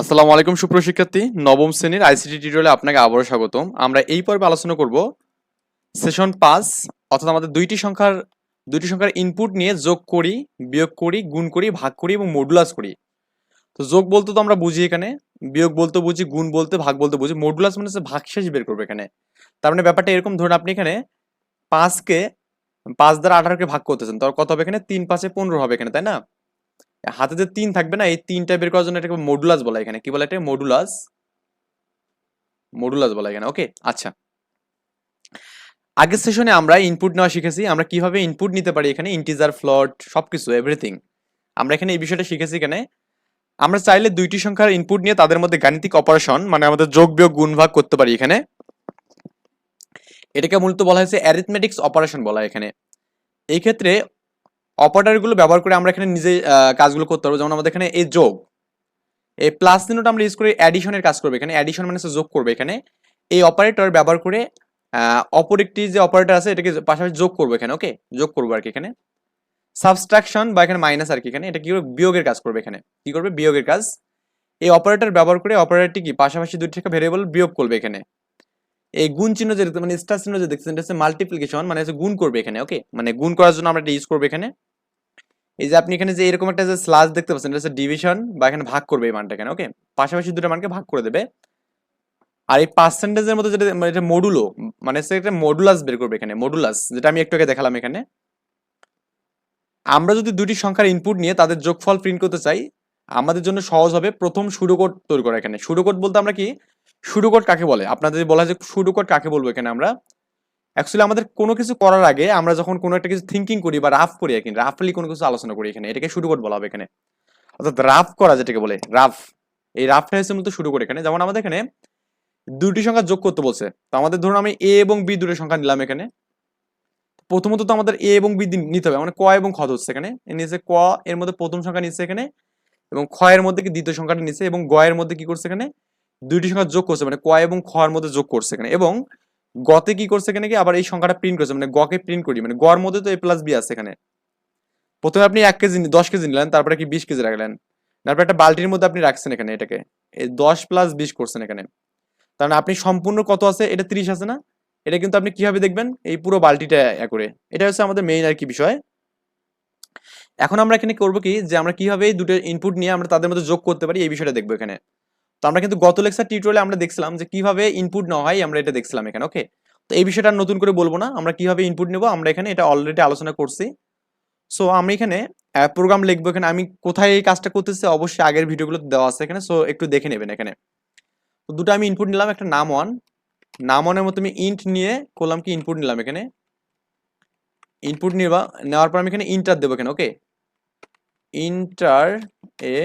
আসসালামু আলাইকুম সুপ্রশিক্ষার্থী নবম শ্রেণির আইসিটি টিউটোরিয়ালে আপনাকে আবারও স্বাগতম। আমরা এই পর্বে আলোচনা করব সেশন পাঁচ, অর্থাৎ আমাদের দুইটি সংখ্যার দুইটি সংখ্যার ইনপুট নিয়ে যোগ করি, বিয়োগ করি, গুণ করি, ভাগ করি এবং মডুলাস করি। তো যোগ বলতে তো আমরা বুঝি এখানে, বিয়োগ বলতে বুঝি, গুণ বলতে ভাগ বলতে বুঝি মডুলাস মানে হচ্ছে ভাগশেষ বের করবে এখানে। তার মানে ব্যাপারটা এরকম, ধরুন আপনি এখানে পাঁচকে, পাঁচ দ্বারা আঠারোকে ভাগ করতেছেন তো কত হবে এখানে? তিন পাঁচে পনেরো হবে এখানে, তাই না? হাতে যে তিন থাকবে না, এই তিনটা বের করার জন্য এটাকে মডুলাস বলা এখানে। কি বলে এটা মডুলাস মডুলাস বলা এখানে। ওকে আচ্ছা। আগের সেশনে আমরা ইনপুট নেওয়া শিখেছি। আমরা কীভাবে ইনপুট নিতে পারি এখানে? ইন্টিজার ফ্লট সবকিছু এভরিথিং আমরা এখানে এই বিষয়টা শিখেছি এখানে। আমরা চাইলে দুইটি সংখ্যার ইনপুট নিয়ে তাদের মধ্যে গাণিতিক অপারেশন মানে আমাদের যোগ, বিয়োগ, গুণ, ভাগ করতে পারি এখানে। এটাকে মূলত বলা হয়েছে অ্যারিথমেটিক্স অপারেশন বলা এখানে। এই ক্ষেত্রে অপারেটরগুলো ব্যবহার করে আমরা এখানে নিজে কাজগুলো করতে পারব। যেমন আমাদের এখানে এই যোগ, এই প্লাস চিহ্নটা আমরা ইউজ করে অ্যাডিশনের কাজ করবে। এখানে অ্যাডিশন মানে যোগ করবে এখানে। এই অপারেটর ব্যবহার করে অপর একটি যে অপারেটর আছে, এটাকে পাশাপাশি যোগ করব এখানে ওকে যোগ করব আর কি এখানে। সাবস্ট্রাকশন বা এখানে মাইনাস আর কি এখানে, এটা কি করবে? বিয়োগের কাজ করবে এখানে। কি করবে? বিয়োগের কাজ। এই অপারেটর ব্যবহার করে অপারেটরটি কি? পাশাপাশি দুটি থেকে ভেরিয়েবল বিয়োগ করবে এখানে। এই গুণ চিহ্ন যে মানে স্টার চিহ্ন যে দেখছেন, এটা হচ্ছে মাল্টিপ্লিকেশন মানে হচ্ছে গুণ করবে এখানে ওকে মানে গুণ করার জন্য আমরা এটা ইউজ করব এখানে। এই যে আপনি এখানে যে এরকম একটা যে স্লাস দেখতে পাচ্ছেন, এটা হচ্ছে ডিভিশন বা এখানে ভাগ করবে এই মানটা এখানে ওকে পাশাপাশি দুটো মানকে ভাগ করে দেবে। আর এই পার্সেন্টেজের মধ্যে যেটা মানে এটা মডুলো মানে হচ্ছে একটা মডুলাস বের করবে এখানে মডুলাস যেটা আমি একটু আগে দেখালাম এখানে। আমরা যদি দুটি সংখ্যার ইনপুট নিয়ে তাদের যোগফল প্রিন্ট করতে চাই, আমাদের জন্য সহজ হবে প্রথম সুডোকোড তৈরি করা এখানে। সুডোকোড বলতে আমরা কি? সুডোকোড কাকে বলে? আপনাদের বলা যে সুডোকোড কাকে বলব এখানে আমরা? অ্যাকচুয়ালি আমাদের কোনো কিছু করার আগে আমরা যখন কোনো একটা কিছু থিঙ্কিং করি বা রাফ করি এখানে রাফলি কোনো কিছু আলোচনা করি এখানে, এটাকে শুরু কোড বলা হবে এখানে। অর্থাৎ রাফ করা যেটাকে বলে রাফ এই রাফটা হচ্ছে মূলত শুরু করে এখানে। যেমন আমাদের এখানে দুটি সংখ্যা যোগ করতে বলছে। তো আমাদের ধরুন আমি এ এবং বি দুটো সংখ্যা নিলাম এখানে। প্রথমত তো আমাদের এ এবং বি নিতে হবে। মানে ক এবং খ হচ্ছে এখানে। নিচে ক, এর মধ্যে প্রথম সংখ্যা নিচ্ছে এখানে এবং খ এর মধ্যে কি দ্বিতীয় সংখ্যাটা নিচ্ছে এবং গ এর মধ্যে কি করছে এখানে? দুইটি সংখ্যা যোগ করছে। মানে ক এবং খ এর মধ্যে যোগ করছে এখানে এবং গতে কি করছে এখানে কি? আবার এই সংখ্যাটা প্রিন্ট করছে মানে গকে প্রিন্ট করি মানে গর মধ্যে তো এ প্লাস বি আছে এখানে। প্রথমে আপনি এক কেজি দশ কেজি নিলেন, তারপরে কি বিশ কেজি রাখলেন? তারপরে একটা বালতির মধ্যে আপনি রাখছেন এখানে এটাকে। এই দশ প্লাস বিশ করছেন এখানে। তার মানে আপনি সম্পূর্ণ কত আছে? এটা তিরিশ আছে না? এটা কিন্তু আপনি কীভাবে দেখবেন? এই পুরো বালতিটা করে। এটা হচ্ছে আমাদের মেইন আর কি বিষয়। এখন আমরা এখানে করব কি? যে আমরা কীভাবে এই দুটো ইনপুট নিয়ে আমরা তাদের মধ্যে যোগ করতে পারি, এই বিষয়টা দেখব এখানে। তো আমরা কিন্তু গত লেকচার টিউটোরিয়ালে আমরা দেখছিলাম যে কীভাবে ইনপুট নেওয়া হয়, আমরা এটা দেখছিলাম এখানে ওকে তো এই বিষয়টা নতুন করে বলব না, আমরা কীভাবে ইনপুট নেব, আমরা এখানে এটা অলরেডি আলোচনা করছি। সো আমি এখানে প্রোগ্রাম লিখব এখানে, আমি কোথায় এই কাজটা করতেছি, অবশ্যই আগের ভিডিওগুলো দেওয়া আছে এখানে সো একটু দেখে নেবেন এখানে। তো দুটো আমি ইনপুট নিলাম, একটা নাম ওয়ান নাম ওয়ানের মতো আমি ইন্ট নিয়ে করলাম কি ইনপুট নিলাম এখানে। ইনপুট নিবা, নেওয়ার পর আমি এখানে ইন্টার দেবো এখানে ওকে ইন্টার এ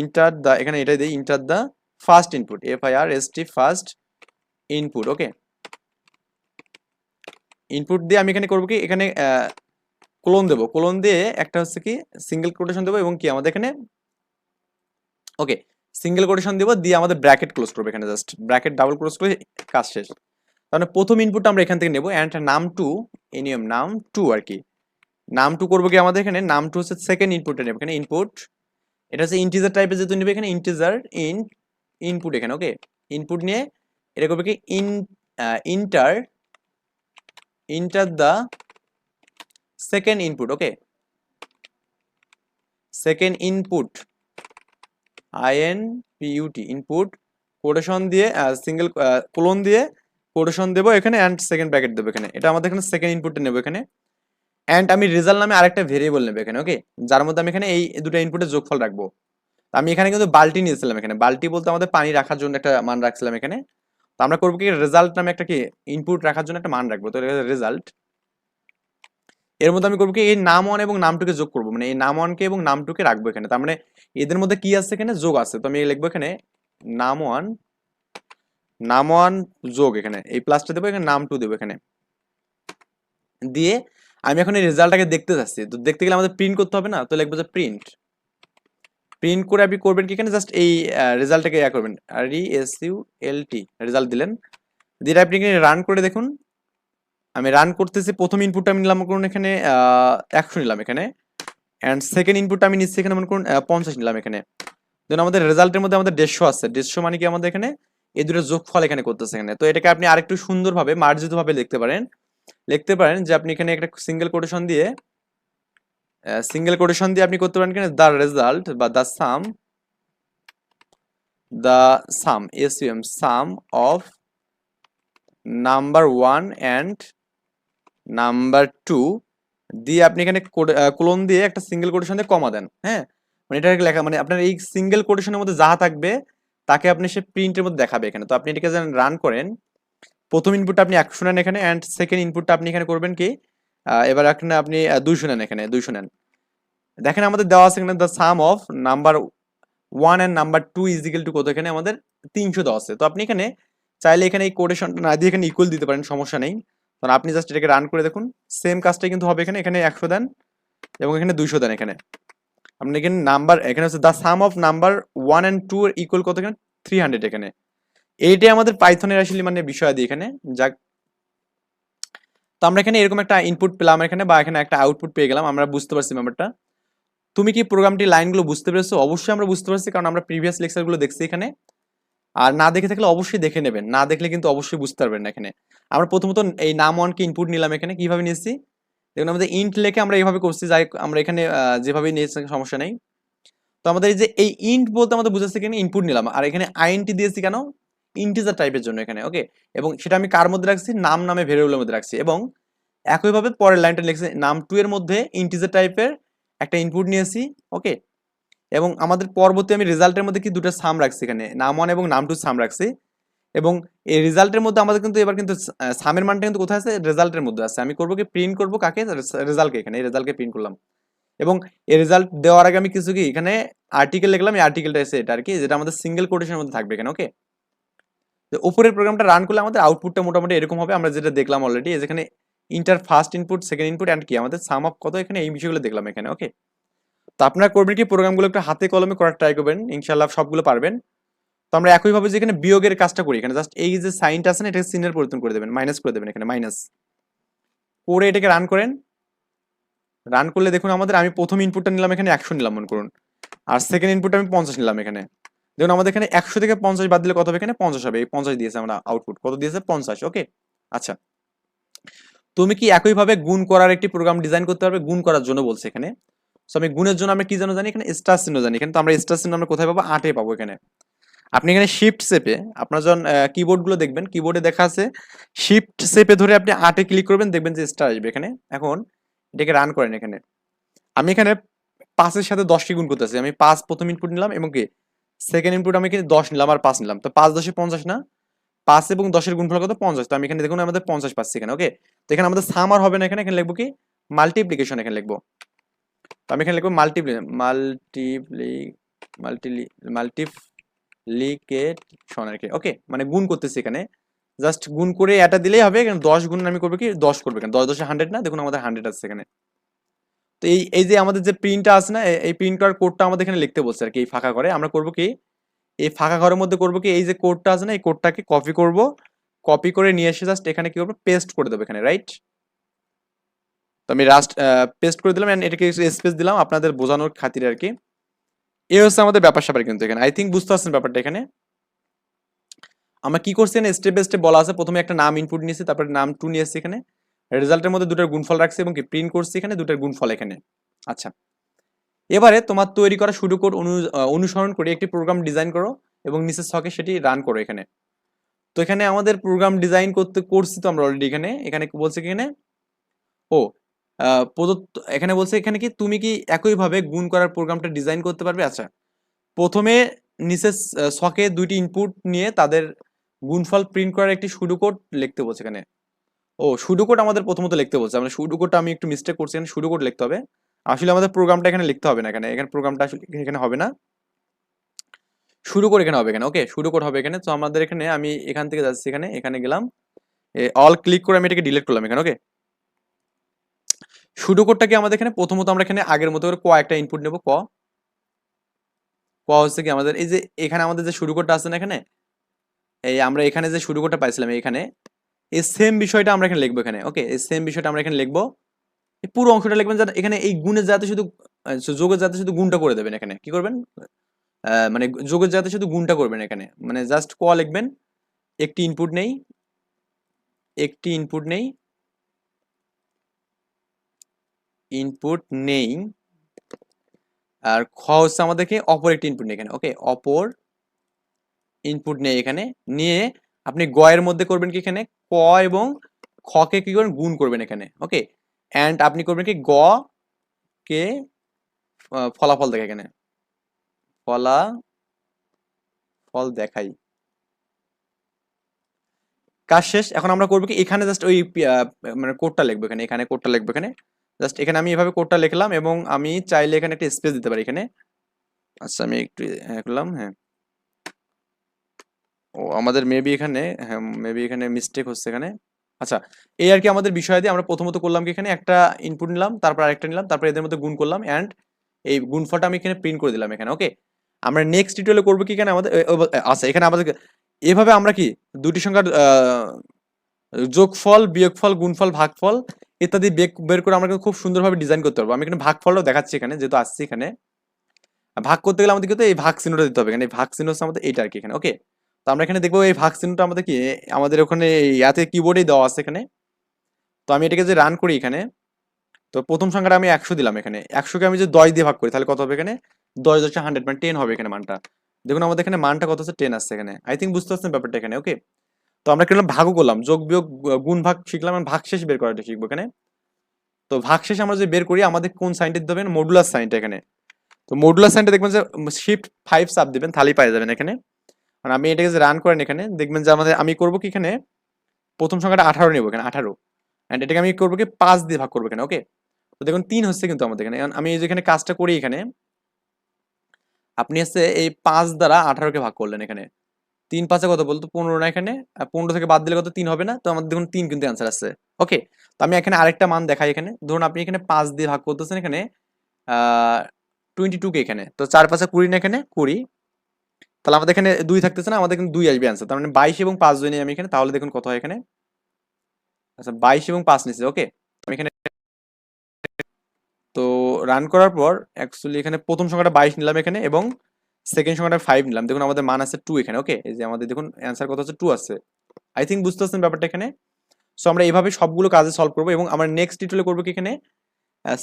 ইন্টার দা এখানে এটাই দিই enter the first input F I R S T first input okay input দিয়ে আমি এখানে করব কি, এখানে কোলন দেবো কোলন দিয়ে একটা হচ্ছে কি সিঙ্গেল কোটেশন দেবো এবং কি আমাদের এখানে ওকে সিঙ্গেল কোটেশন দেবো, দিয়ে আমাদের ব্র্যাকেট ক্লোজ করব এখানে জাস্ট ব্র্যাকেট ডাবল ক্লোজ করে কাজ শেষ। তাহলে প্রথম ইনপুটটা আমরা এখান থেকে নেব অ্যান্ড নাম টু এনিয়ম নাম টু আর কি। নাম টু করব কি আমাদের এখানে, নাম টু হচ্ছে সেকেন্ড ইনপুটটা নেব, এখানে ইনপুট এটা হচ্ছে ইন্টিজার টাইপের যেহেতু নেবে এখানে ইন্টিজার ইন ইনপুট এখানে ওকে ইনপুট নিয়ে এটা করবে কি? In enter enter the second input okay second input IN PUT input quotation দিয়ে সিঙ্গেল কোলন দিয়ে কোটেশন দেবো এখানে অ্যান্ড সেকেন্ড ব্র্যাকেট দেবো এখানে। এটা আমাদের এখানে সেকেন্ড ইনপুটটা নেব এখানে। অ্যান্ড আমি রেজাল্ট নামে আরেকটা ভেরিয়েবল নেব এখানে ওকে যার মধ্যে আমি এখানে এই দুটো ইনপুটের যোগফল রাখব। আমি এখানে কিন্তু বালতি নিয়েছিলাম এখানে। বালতি বলতে আমাদের পানি রাখার জন্য একটা মান রাখছিলাম এখানে। তো আমরা করব কি রেজাল্ট নামে একটা কি ইনপুট রাখার জন্য একটা মান রাখব। তো রেজাল্ট এর মধ্যে আমি করব কি, এই নাম ওয়ান এবং নামটুকে যোগ করব। মানে এই নাম ওয়ানকে এবং নামটুকে রাখব এখানে। তার মানে এদের মধ্যে কি আছে এখানে? যোগ আছে। তো আমি লিখব এখানে নাম ওয়ান নাম ওয়ান যোগ এখানে। এই প্লাসটা দেবো, এখানে নাম টু দেবো এখানে। দিয়ে আমি এখন এই রেজাল্টটাকে দেখতে যাচ্ছি। তো দেখতে গেলে আমাদের প্রিন্ট করতে হবে না? তো লিখব যে প্রিন্ট প্রিন্ট করে আপনি করবেন কি এখানে? জাস্ট এই রেজাল্টটাকে ইয়া করবেন। R E S U L T result দিলেন। দিয়ে আপনি এখানে রান করে দেখুন। আমি রান করতেছি, প্রথম ইনপুটটা আমি নিলাম করুন এখানে একশো নিলাম এখানে। অ্যান্ড সেকেন্ড ইনপুটটা আমি নিচ্ছি এখানে, মনে করুন পঞ্চাশ নিলাম এখানে। দেন আমাদের রেজাল্টের মধ্যে আমাদের দেড়শো আছে। দেড়শো মানে কি আমাদের এখানে? এই দুটো যোগফল এখানে করতেছে এখানে। তো এটাকে আপনি আরেকটু সুন্দরভাবে মার্জিত ভাবে লিখতে পারেন। লিখতে পারেন যে আপনি এখানে একটা সিঙ্গেল কোটেশন দিয়ে সিঙ্গেল কোটেশন দিয়ে আপনি করতে পারেন কিনা? দ্য রেজাল্ট বা the sum the sum S U M sum of number one and number two দিয়ে আপনি এখানে কোলন দিয়ে একটা সিঙ্গেল কোটেশন দিয়ে কমা দেন হ্যাঁ? মানে এটা লেখা মানে আপনার এই সিঙ্গেল কোটেশনের মধ্যে যা থাকবে, তাকে আপনি সে প্রিন্টের মধ্যে দেখাবে এখানে। তো আপনি এটাকে যেন রান করেন প্রথম ইনপুটটা আপনি একশো নেন এখানে অ্যান্ড সেকেন্ড ইনপুটটা আপনি এখানে করবেন কি? এবার এখানে আপনি দুইশো নেন এখানে দুইশো নেন দেখেন আমাদের দেওয়া আছে এখানে the sum of number one and number two is equal to কত এখানে? আমাদের তিনশো দেওয়া আছে। তো আপনি এখানে চাইলে এখানে এই কোটেশনটা না দিয়ে এখানে ইকুয়াল দিতে পারেন, সমস্যা নেই। কারণ আপনি জাস্ট এটাকে রান করে দেখুন সেম কাজটাই কিন্তু হবে এখানে এখানে একশো দেন এবং এখানে দুইশো দেন এখানে। আপনি এখানে নাম্বার এখানে হচ্ছে the sum of number one and two equal কত এখানে? থ্রি হান্ড্রেড এখানে। এইটাই আমাদের পাইথনের আসলে মানে বিষয় দিই এখানে। যাক। তো আমরা এখানে এরকম একটা ইনপুট পেলাম এখানে বা এখানে একটা আউটপুট পেয়ে গেলাম, আমরা বুঝতে পারছি ব্যাপারটা। তুমি কি প্রোগ্রামটি লাইনগুলো বুঝতে পেরেছ? অবশ্যই আমরা বুঝতে পারছি, কারণ আমরা প্রিভিয়াস লেকচারগুলো দেখছি এখানে। আর না দেখে থাকলে অবশ্যই দেখে নেবেন, না দেখলে কিন্তু অবশ্যই বুঝতে পারবেন না এখানে। আমরা প্রথমত এই নাম ওয়ানকে ইনপুট নিলাম এখানে, কীভাবে নিয়েছি? দেখুন, আমাদের ইন্ট লেখে আমরা এইভাবে করছি, যাই আমরা এখানে যেভাবে নিয়েছি, সমস্যা নেই। তো আমাদের এই যে এই ইন্ট বলতে আমাদের বুঝাচ্ছে এখানে ইনপুট নিলাম, আর এখানে আইনটি দিয়েছি কেন? ইন্টিজার টাইপের জন্য এখানে ওকে এবং সেটা আমি কার মধ্যে রাখছি? নাম নামে ভেরিয়েবলের মধ্যে রাখছি। এবং একইভাবে পরের লাইনটা লিখছি, নাম টু এর মধ্যে ইন্টিজার টাইপের একটা ইনপুট নিয়েছি ওকে এবং আমাদের পরবর্তী আমি রেজাল্টের মধ্যে কি দুটো সাম রাখছি এখানে? নাম ওয়ান এবং নাম টু সাম রাখছি। এবং এই রেজাল্টের মধ্যে আমাদের কিন্তু এবার কিন্তু সামের মানটা কিন্তু কোথায় আছে? রেজাল্টের মধ্যে আছে। আমি করব কি? প্রিন্ট করব কাকে? রেজাল্টকে এখানে, এই রেজাল্টকে প্রিন্ট করলাম। এবং এই রেজাল্ট দেওয়ার আগে আমি কিছু কি? এখানে আর্টিকেল লিখলাম, এই আর্টিকেলটা এসে এটা আর কি, যেটা আমাদের সিঙ্গেল কোটেশনের মধ্যে থাকবে এখানে ওকে উপরের প্রোগ্রামটা রান করলে আমাদের আউটপুটটা মোটামুটি এরকম হবে। আমরা যেটা দেখলাম অলরেডি যেখানে enter first input second input and কি? আমাদের সাম অফ কত এখানে? এই বিষয়গুলো দেখলাম এখানে ওকে তো আপনারা করবেন কি? প্রোগ্রামগুলো একটু হাতে কলমে করার ট্রাই করবেন ইনশাল্লাহ সবগুলো পারবেন। তো আমরা একইভাবে যে এখানে বিয়োগের কাজটা করি, এখানে জাস্ট এই যে সাইনটা আছে না, এটাকে সিনের পরিবর্তন করে দেবেন মাইনাস করে দেবেন এখানে মাইনাস করে এটাকে রান করেন। রান করলে দেখুন আমাদের, আমি প্রথম ইনপুটটা নিলাম এখানে, একশো নিলাম, মনে করুন। আর সেকেন্ড ইনপুটটা আমি পঞ্চাশ নিলাম এখানে। দেখুন, আমাদের এখানে একশো থেকে পঞ্চাশ বাদ দিলে কত হবে? এখানে পঞ্চাশ হবে। এই পঞ্চাশ দিয়েছে আমরা আউটপুট কত দিয়েছে? পঞ্চাশ ওকে আচ্ছা। তুমি কি একইভাবে গুণ করার একটি প্রোগ্রাম ডিজাইন করতে পারবে? গুণ করার জন্য বলছে এখানে। তো আমি গুণের জন্য আমরা কি যেন জানি? এখানে স্টার চিহ্ন জানি। এখানে তো আমরা স্টার চিহ্ন আমরা কোথায় পাবো? আটে পাবো এখানে। আপনি এখানে শিফট সেপে আপনার যখন কিবোর্ডগুলো দেখবেন কিবোর্ডে দেখা আছে শিফট সেপে ধরে আপনি আটে ক্লিক করবেন, দেখবেন যে স্টার আসবে এখানে। এখন এটাকে রান করেন এখানে। আমি এখানে পাঁচের সাথে দশটি গুণ করতেছি আমি পাঁচ প্রথম ইনপুট নিলাম এবং কি? সেকেন্ড ইনপুট আমি এখানে দশ নিলাম আর পাঁচ নিলাম। তো পাঁচ দশে পঞ্চাশ না? পাঁচ এবং দশের গুণফল কত? পঞ্চাশ। তো আমি এখানে দেখুন আমাদের পঞ্চাশ পাচ্ছি এখানে ওকে তো এখানে আমাদের সামার হবে না এখানে এখানে লিখব কি? মাল্টিপ্লিকেশন এখানে লিখব। তো আমি এখানে লিখব মাল্টিপ্লি মাল্টিপ্লি মাল্টি মাল্টিপ্লিকেশন আর কি ওকে মানে গুণ করতেছি এখানে। জাস্ট গুণ করে এটা দিলেই হবে, এখানে দশ গুণ আমি করব কি? দশ করব এখানে। দশ দশে হান্ড্রেড না? দেখুন আমাদের হান্ড্রেড আছে এখানে। তো এই এই যে আমাদের যে প্রিন্টটা আছে না এই প্রিন্ট করার কোডটা আমাদের এখানে লিখতে বলছে আর কি, এই ফাঁকা ঘরে। আমরা করব কি, এই ফাঁকা ঘরের মধ্যে করব কি, এই যে কোডটা আছে না, এই কোডটাকে কপি করব কপি করে নিয়ে এসে জাস্ট এখানে কি করব পেস্ট করে দেবো এখানে রাইট তো আমি রাস্ট পেস্ট করে দিলাম and এটাকে স্পেস দিলাম আপনাদের বোঝানোর খাতিরে আর কি। এই হচ্ছে আমাদের ব্যাপার স্যাপার কিন্তু এখানে। আই থিঙ্ক বুঝতে পারছেন ব্যাপারটা এখানে। আমরা কি করছি এখানে? স্টেপ বাই স্টেপ বলা আছে। প্রথমে একটা নাম ইনপুট নিয়েছি, তারপরে নাম টু নিয়ে এসেছি এখানে। রেজাল্টের মধ্যে দুটোর গুণফল রাখছি এবং কি প্রিন্ট করছি এখানে দুটোর গুণফল এখানে। আচ্ছা। এবারে তোমার তৈরি করা শুরু কোড অনু- অনুসরণ করে একটি প্রোগ্রাম ডিজাইন করো এবং নিচের ছকে সেটি রান করো এখানে। তো এখানে আমাদের প্রোগ্রাম ডিজাইন করতে, করছি তো আমরা অলরেডি এখানে। এখানে বলছে কি এখানে? ও প্রদত্ত, এখানে বলছে এখানে কি তুমি কি একইভাবে গুণ করার প্রোগ্রামটা ডিজাইন করতে পারবে? আচ্ছা। প্রথমে নিচের ছকে দুইটি ইনপুট নিয়ে তাদের গুণফল প্রিন্ট করার একটি শুরু কোড লিখতে বলছে এখানে। ও শুরু কোড আমাদের প্রথমত লিখতে বলছে। আমরা শুরু কোডটা আমি একটু মিস্টেক করছি, এখানে শুরু কোড লিখতে হবে। আসলে আমাদের প্রোগ্রামটা এখানে লিখতে হবে না এখানে। এখানে প্রোগ্রামটা আসলে এখানে হবে না। শুরু করে এখানে হবে এখানে। ওকে শুরু করে হবে এখানে। তো আমাদের এখানে আমি এখান থেকে যাচ্ছি এখানে। এখানে গেলাম। অল ক্লিক করে আমি এটাকে ডিলিট করলাম এখানে, ওকে? শুরু কোডটাকে আমাদের এখানে? প্রথমত আমরা এখানে আগের মতো করে ক একটা ইনপুট নেব, ক। ক হচ্ছে কি আমাদের এই যে এখানে আমাদের যে শুরু কোডটা আছে না এখানে, এই আমরা এখানে যে শুরু কোডটা পাইছিলাম এখানে এই সেম বিষয়টা আমরা এখানে লিখব এখানে ওকে এই সেম বিষয়টা আমরা এখানে লিখব। এই পুরো অংশটা লিখবেন যাতে এখানে এই গুণের যাতে শুধু যোগের যাতে শুধু গুণটা করে দেবেন এখানে। কি করবেন? মানে যোগের জায়গাতে শুধু গুণটা করবেন এখানে। মানে জাস্ট ক লিখবেন? একটি ইনপুট নেই, একটি ইনপুট নেই ইনপুট নেই, আর খ হচ্ছে আমাদেরকে অপর একটি ইনপুট নেই এখানে ওকে অপর ইনপুট নেই এখানে। নিয়ে আপনি গয়ের মধ্যে করবেন কি এখানে? ক এবং খকে কি করবেন? গুণ করবেন এখানে ওকে অ্যান্ড আপনি করবেন কি? গ কে ফলাফল দেখে এখানে। ফলা ফল দেখাই। কাজ শেষ, এখন আমরা করব কি? এখানে জাস্ট ওই মানে কোডটা লিখব এখানে এখানে কোডটা লিখব এখানে। জাস্ট এখানে আমি এভাবে কোডটা লিখলাম এবং আমি চাইলে এখানে একটা স্পেস দিতে পারি এখানে। আচ্ছা আমি একটু করলাম হ্যাঁ। ও আমাদের মেবি এখানে হ্যাঁ মেবি এখানে মিস্টেক হচ্ছে এখানে। আচ্ছা এই আর কি আমাদের বিষয় দিয়ে আমরা প্রথমত করলাম কি এখানে? একটা ইনপুট নিলাম, তারপর আরেকটা নিলাম, তারপর এদের মধ্যে গুণ করলাম অ্যান্ড এই গুণফলটা আমি এখানে প্রিন্ট করে দিলাম এখানে ওকে আমরা নেক্সট টিউটোরিয়ালে করব কি এখানে আমাদের আচ্ছা এখানে আমাদের এভাবে আমরা কি দুটি সংখ্যার যোগফল, বিয়োগফল, গুণফল, ভাগফল ইত্যাদি বের করে আমরা কিন্তু খুব সুন্দরভাবে ডিজাইন করতে পারব। আমি এখানে ভাগফলটাও দেখাচ্ছি এখানে, যেহেতু আসছি এখানে। ভাগ করতে গেলে আমাদের কিন্তু এই ভাগ চিহ্নটা দিতে হবে এখানে ভাগ চিহ্ন হচ্ছে আমাদের এইটা আর কি এখানে ওকে তো আমরা এখানে দেখব এই ভাগ আমাদের কি? আমাদের ওখানে ইয়াতে কিবোর্ডেই দেওয়া আছে এখানে। তো আমি এটাকে যে রান করি এখানে, তো প্রথম সংখ্যাটা আমি একশো দিলাম এখানে। একশোকে আমি যে দশ দিয়ে ভাগ করি, তাহলে কত হবে এখানে? দশ দশে হান্ড্রেড মানে টেন হবে এখানে মানটা। দেখুন আমাদের এখানে মানটা কত আছে? টেন আসছে এখানে। আই থিঙ্ক বুঝতে পারছেন ব্যাপারটা এখানে ওকে তো আমরা কেন ভাগও করলাম। যোগ, বিয়োগ, গুণ, ভাগ শিখলাম আর ভাগ শেষ বের করাটা শিখব এখানে। তো ভাগ শেষ আমরা যে বের করি, আমাদের কোন সাইনটা দিতে হবে? মডুলার সাইনটা এখানে। তো মডুলার সাইনটা দেখবেন যে শিফট ফাইভ সাব দিবেন, তাহলেই পাই যাবেন এখানে। আর আমি এটাকে যে রান করেন এখানে, দেখবেন যে আমাদের আমি করব কি এখানে? প্রথম সংখ্যাটা আঠারো নেব এখানে, আঠারো। অ্যান্ড এটাকে আমি করব কি? পাঁচ দিয়ে ভাগ করব এখানে ওকে তো দেখুন, তিন হচ্ছে কিন্তু আমাদের এখানে। আমি এই যে এখানে কাজটা করি এখানে, আপনি হচ্ছে এই পাঁচ দ্বারা আঠারোকে ভাগ করলেন এখানে। তিন পাঁচে কত বলতো? পনেরো না এখানে? পনেরো থেকে বাদ দিলে কত? তিন হবে না? তো আমাদের দেখুন, তিন কিন্তু অ্যান্সার আসছে ওকে তো আমি এখানে আরেকটা মান দেখাই এখানে। ধরুন, আপনি এখানে পাঁচ দিয়ে ভাগ করতেছেন এখানে টোয়েন্টি টু কে এখানে। তো চার পাঁচে কুড়ি না এখানে? কুড়ি। তাহলে আমাদের এখানে দুই থাকতেছে না, আমাদের কিন্তু দুই আসবে অ্যান্সার তার মানে বাইশ এবং পাঁচ যদি নিই আমি এখানে, তাহলে দেখুন কত হয় এখানে। আচ্ছা বাইশ এবং পাঁচ নিচ্ছে ওকে আমি এখানে তো রান করার পর অ্যাকচুয়ালি এখানে প্রথম সংখ্যাটা বাইশ নিলাম এখানে এবং সেকেন্ড সংখ্যাটা ফাইভ নিলাম। দেখুন আমাদের মান আছে টু এখানে ওকে এই যে আমাদের দেখুন অ্যান্সার কত হচ্ছে টু আছে। আই থিঙ্ক বুঝতে পারছেন ব্যাপারটা এখানে? সো আমরা এইভাবে সবগুলো কাজে সলভ করব এবং আমরা নেক্সট টিউটোরিয়ালে করব কি এখানে?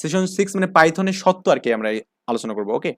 সেশন সিক্স মানে পাইথনের সত্য আর কি আমরা আলোচনা করব ওকে